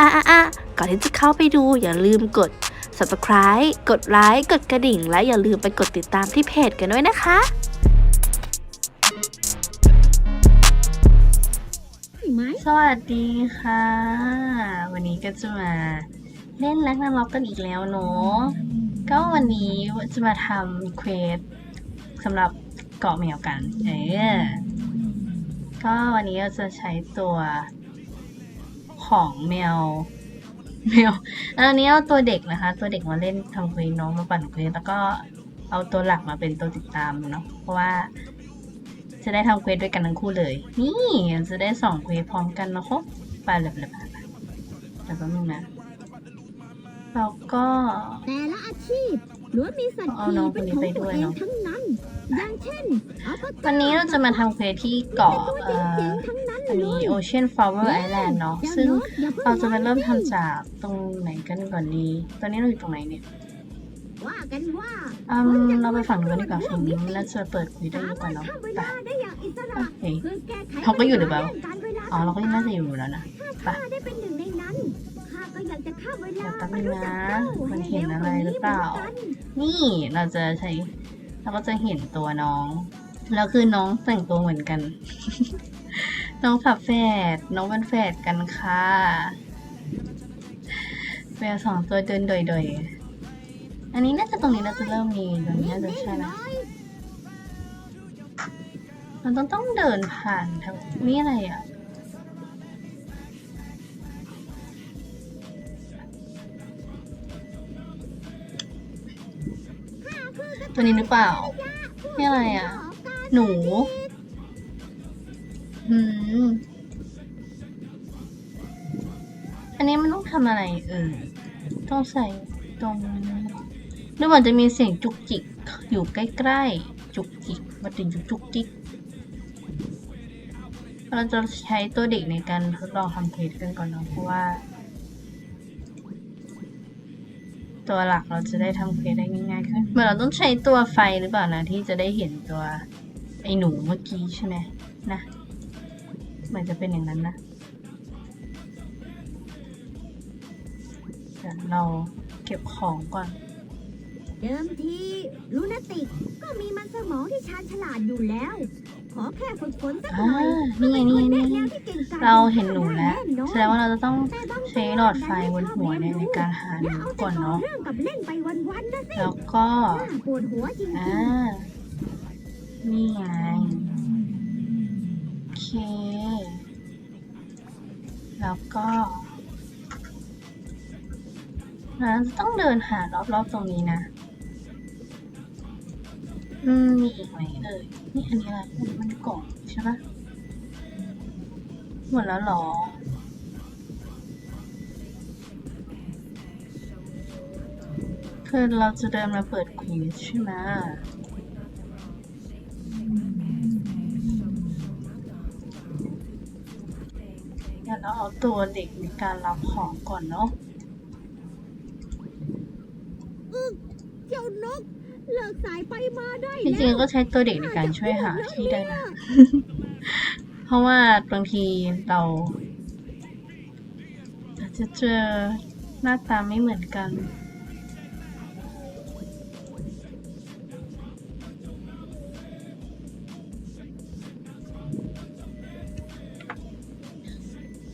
อะอะอะก่อนที่จะเข้าไปดูอย่าลืมกด subscribe กดไลค์กดกระดิ่ง และอย่าลืมไปกดติดตามที่เพจกันด้วยนะคะสวัสดีค่ะ วันนี้ก็จะมาเล่นแล็กนาล็อกกันอีกแล้วเนาะก็วันนี้จะมาทำเควสสำหรับเกาะแมวกัน เออก็วันนี้เราจะใช้ตัว ของแมวแมวอันนี้เอาตัวเด็กนะคะ ตัวเด็กมาเล่นทำเควสเน้องมาปั่นเควสแล้วก็เอาตัวหลักมาเป็นตัวติดตามเนาะเพราะว่าจะได้ทำเควสด้วยกันทั้งคู่เลย นี่จะได้สองเควสพร้อมกันนะครับไปเลยไปเลยไปเลยแต่แป๊บนึงนะแล้วก็แต่ละอาชีพล้วนมีสัตว์เอาน้องขี่เป็นคนนี้ของไปด้ตัววยเองเนอะทั้งนั้น อย่างเช่นอัลปาวันนี้เราจะมาทำเควสที่เกาะตัวเอ่อเจ๋งๆทั้งนั้นอันเลนี้ย Ocean Flower Island เนาะอย่ซึ่งโน้ตอย่พิ่เราจะมาเริ่มวงทำจากตรงไหนกันก่อนดี ตอนนี้เราอยู่ตรงไหนเนี่ยว่ากันว่าอืมเราไปฝั่งนู้นดีกว่าฝั่งนี้น่าจะเปิดคุยได้ดีกว่าเนาะสมรถทำเวไปลาได้อย่างอิสระโอเคเพื่อแก้ไขเขาก็อยู่หรือเปล่าปัญหเรื่องการวลอ๋อเราก็ยังน่าจะอยู่แล้วนะไปข้าได้เป็นหนึ่งในนั้นข้าก็อยากจะข้ามเวเดี๋ลายวแป๊บมานึงรู้จักนะเจ้ามันให้เห็นร็วอะไรกว่าหรือเปล่าหมือนกันนี่เราจะใช้ เราก็จะเห็นตัวน้อง แล้วคือน้องแต่งตัวเหมือนกัน น้องผับแฝด น้องเป็นแฝดกันค่ะแฝดสองตัวเดินโดยๆ อันนี้น่าจะตรงนี้น่าจะเริ่มมีตรงนี้น่าจะใช่นะ มันต้องต้องเดินผ่านทางนี่อะไรอะ ตัวนี้หรือเปล่านี่อะไรอะ หนู อืม อันนี้มันต้องทำอะไรเออต้องใส่ตรงหรือมันจะมีเสียงจุกจิก อยู่ใกล้ๆ จุกจิกมันจะอยู่จุกจิก เราจะใช้ตัวเด็กในการทดลองทำเทสกันก่อนเนาะเพราะว่า ตัวหลักเราจะได้ทำเควสได้ง่ายๆขึ้นเหมือนเราต้องใช้ตัวไฟหรือเปล่านะที่จะได้เห็นตัวไอ้หนูเมื่อกี้ใช่ไหมนะเหมือนจะเป็นอย่างนั้นนะเดี๋ยวเราเก็บของก่อน เดิมทีลูนาติกก็มีมันสมองที่ชาญฉลาดอยู่แล้ว ขอแค่ฝึกฝนสักหอ่าน่อยนี่ไงนี่ไงนี่ไงแนวที่เก่งกจเราเห็นหนูแล้วน่นอนแสดงว่าเราจะต้องแต่บางใช้หลอดไฟบนหัวเนี่ยในการหาหแล้วนูเอาก่อนแต่ต่อเนาะเรื่องกับเล่นไปวันๆนะสิแล้วก็น่าปวดหัวจริงอ่านี่ไงโอเค แล้วก็เราจะต้องเดินหารอบๆตรงนี้นะ อืมมีอีกไหมเอ่ยนี่อันนี้อะไรมันกล่องใช่ปะหมดแล้วหรอ คือเราจะเดินมาเปิดควีใช่ไหมเดี๋ยวเราเอาตัวเด็กในการรับของก่อนเนาะ ๆเจ้านกเลิกสายไปมาได้จริงๆก็ใช้ตัวเด็กในการช่วยหาที่ได้นะ เพราะว่าบางทีเราอาจจะเจอหน้าตาไม่เหมือนกัน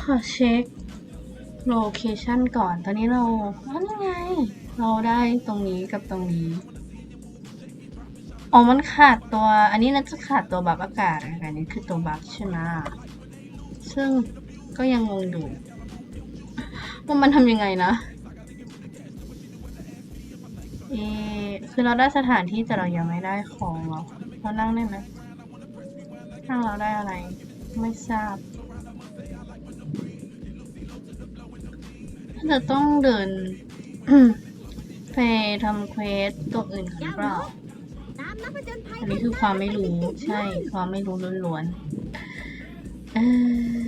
ขอเช็คโลเคชันก่อน ตอนนี้เราอ๋อนี่ไง เราได้ตรงนี้กับตรงนี้ อ๋อ มันขาดตัว อันนี้น่าจะขาดตัวบัฟอากาศนะคะอันนี้คือตัวบัฟใช่ไหมซึ่งก็ยังงงอยู่ว่ามันทำยังไงนะ เอคือเราได้สถานที่แต่เรายังไม่ได้ของหรอเรานั่งได้ไหมนั่งเราได้อะไร ไม่ทราบเราต้องเดินไปทำเควสตัวอื่นก่อนหรือเปล่า อันนี้คือความไม่รู้ใช่ ความไม่รู้ล้วนๆเอ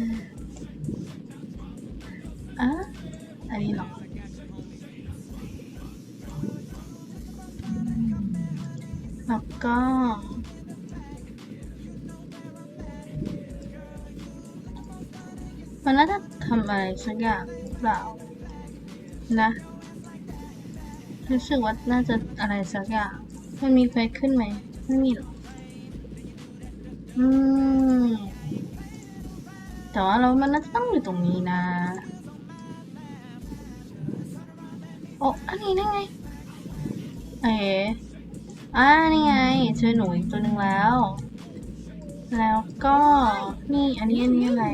ออะอันนี้เหรอแล้วก็มันน่าจะทำอะไรสักอย่างหรือเปล่านะรู้สึกว่าน่าจะอะไรสักอย่าง มันมีเควสขึ้นไหมไม่มีหรอกอืมแต่ว่าเรามันน่าจะต้องอยู่ตรงนี้นะโอ้อันนี้ได้ไง เอ๋อ่านี่ไงเจอหนูอีกตัวหนึ่งแล้ว แล้วก็นี่อันนี้อันนี้อะไร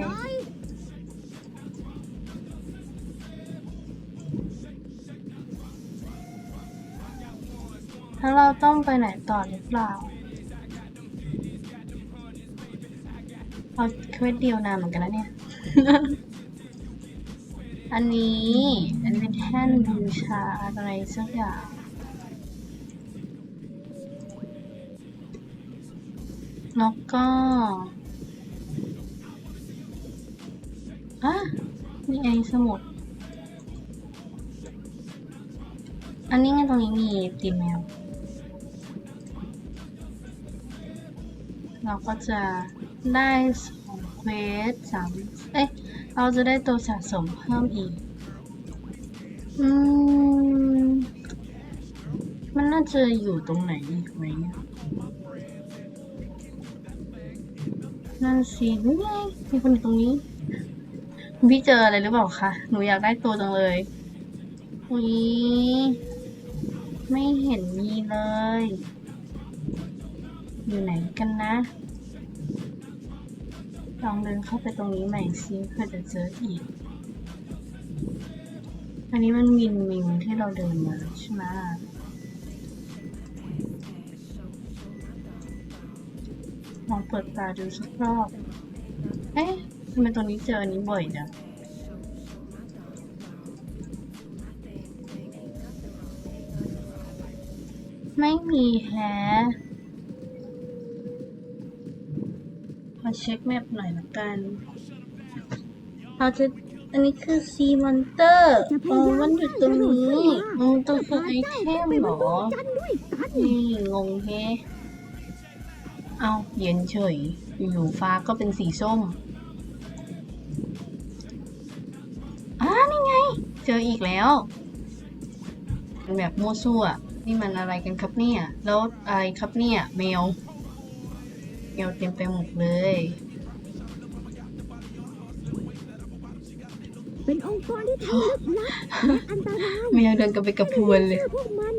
แล้วเราต้องไปไหนต่อหรือเปล่าเอาเควสเดียวนานเหมือนกันนะเนี่ย อันนี้ อันนี้เป็นแท่นบูชาอะไรสักอย่างแล้วก็อะนี่ไงสมุด อันนี้ไงตรงนี้มีตีแมว เราก็จะได้สองเควสสามเอ๊ะเราจะได้ตัวสะสมเพิ่มอีก อืม มันน่าจะอยู่ตรงไหนไหมนั่นสินี่ไงมีคนอยู่ตรงนี้ พี่เจออะไรหรือเปล่าคะ หนูอยากได้ตัวจังเลยอุ้ยไม่เห็นมีเลย อยู่ไหนกันนะ ลองเดินเข้าไปตรงนี้ใหม่ซิเพื่อจะเจออีก อันนี้มันมินมินที่เราเดินมาใช่ไหมลองเปิดตาดูสักรอบ เอ๊ะทำไมตรงนี้เจออันนี้บ่อยจังไม่มีแฮะขอเช็คแมปหน่อยละกันเราจะอันนี้คือซีมอนเตอร์อ๋อมันอยู่ตรงนี้อืมตรงคือไอเทมไปเหรองจันทร์ด้วยกันนี่งงแฮะเอาเย็นเฉย อยู่ๆฟ้าก็เป็นสีส้มอ่านี่ไง เจออีกแล้วเป็นแบบมั่วซั่วนี่มันอะไรกันครับเนี่ย แล้วอะไรครับเนี่ยแมว แมวเต็มไปหมดเลย เป็นองค์กรที่ทั้งลึกลับและอันตรายแมวเดินกันไปกับพวนเลย พวกมัน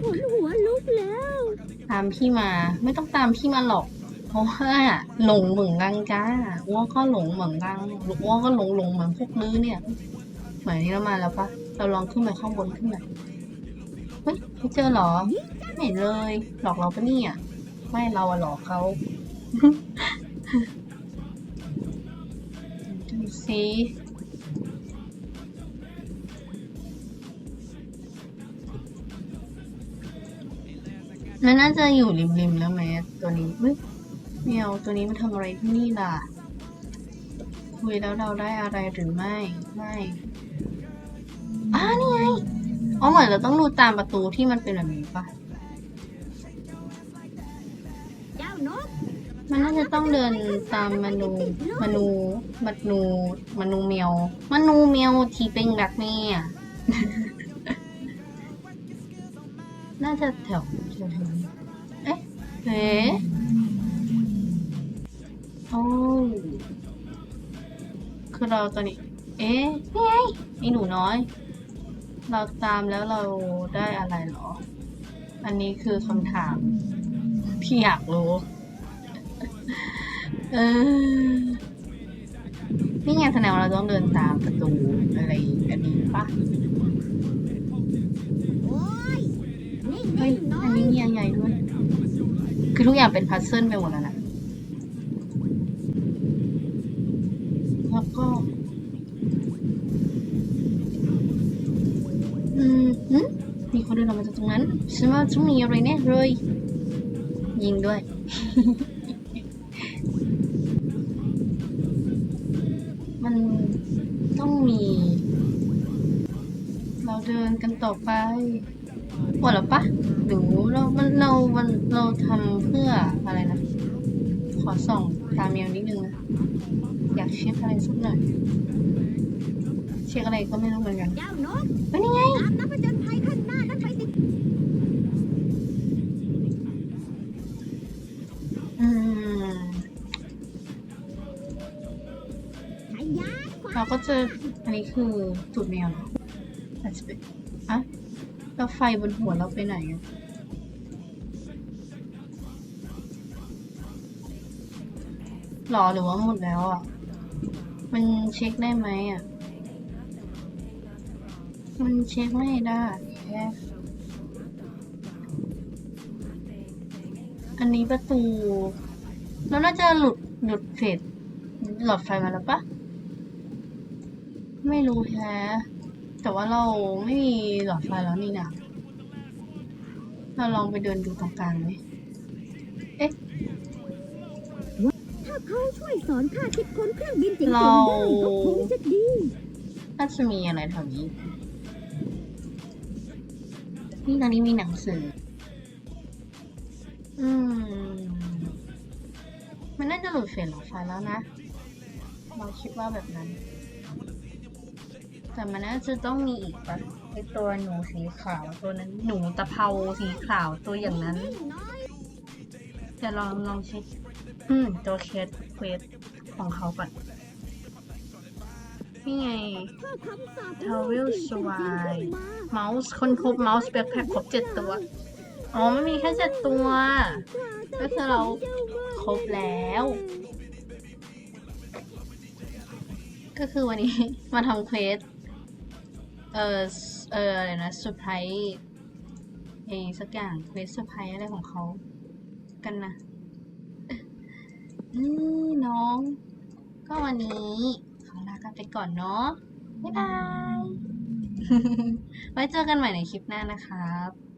ขนหัวลุกแล้วตามพี่มา ไม่ต้องตามพี่มาหรอก เพราะว่าหลงเหมือนกังจ้าอ้วก็หลงเหมือนกังอ้วก็หลงหลงเหมือนพวกลื้อเนี่ยเหมือนนี้เรามาแล้วปะเราลองขึ้นไปข้างบนขึ้นหน่อยเฮ้ยไม่เจอเหรอ ไม่เห็นเลย หลอกเราปะเนี่ย ไม่เราอะหลอกเขา ดูสิมันน่าจะอยู่ริมๆแล้วไหมตัวนี้เฮ้ยแมวตัวนี้มันทำอะไรที่นี่ล่ะ คุยแล้วเราได้อะไรหรือไม่ ไม่อ่านี่ไงอ๋อเหมือนเราต้องดูตามประตูที่มันเป็นแบบนี้ปะเจ้านก มันน่าจะต้องเดินตามมนูมนูมนูมนูเมียวมนูเมียวที่เป็นรักแม่อะน่าจะแถวแถวเอ๊ะเอ๊ะโอ้คือเราตอนนี้ เอ๊ะนี่ไงไอ้หนูน้อย เราตามแล้วเราได้อะไรเหรอ อันนี้คือคำถามที่อยากรู้ เออ นี่ไงแสดงว่าเราต้องเดินตามประตูอะไรอันนี้ปะโอ้ยนิ่เฮ้ยๆหน่ออันยนี้มีอะไรด้วย คือทุกอย่างเป็นพัซเซิลไปหมดแล้วนะแล้วก็ อืมหึมีคนเดินออกมาจากตรงนั้น ฉันว่าต้องมีอะไรแน่เลย ยิงด้วย มันต้องมี เราเดินกันต่อไปหมดแล้วปะหรือเรามันเรามันเราทำเพื่ออะไรนะ ขอส่องตามเมลนิดนึงนะอยากเช็คอะไรสักหน่อยเช็คอะไรก็ไม่รู้เหมือนกันเจ้านกเฮ้ยนี่ไง ก็จออันนี้คือจุดแมวเหรอาจจะเป็นอะแล้วไฟบนหัวเราไปไหนอะหรอหรือว่าหมดแล้วอะ มันเช็คได้ไหมอะ มันเช็คไม่ได้แค่อันนี้ประตูเราน่าจะหลุดหลุดเฟสหลอดไฟมาแล้วปะ ไม่รู้แฮะแต่ว่าเราไม่มีหลอดไฟแล้วนี่นะเราลองไปเดินดูตรงกลางไหมถ้าเขาช่วยสอนข้าคิดค้นเครื่องบินเจ๋งๆเราได้ก็คงจะดีน่าจะมีอะไรแถวนี้นี่ตอนนี้มีหนังสือ อืม มันน่าจะหลุดเฟรนหลอดไฟแล้วนะ เราคิดว่าแบบนั้น แต่มันน่าจะต้องมีอีกปะไอตัวหนูสีขาวตัวนั้น หนูตะเภาสีขาวตัวอย่างนั้นน้อยจะลองลองเช็คอืมตัวเคสเควสของเขาก่อนนี่ไงเพื่อคำสาป Travel สิ่งเป็นจริงขึ้นมาเมาส์คนพบเมาส์แบ็คแพ็คครบเจ็ดตัว อ๋อไม่มีแค่เจ็ดตัว ก็คือเราครบแล้ว ก็คือวันนี้มาทำเควส เออเอออะไรนะเซอร์ไพรส์เอสักอย่างเควสเซอร์ไพรส์อะไรของเขากันนะอืมน้อง ก็วันนี้ขอลากันไปก่อนเนาะบ๊ายบาย ไว้เจอกันใหม่ในคลิปหน้านะครับ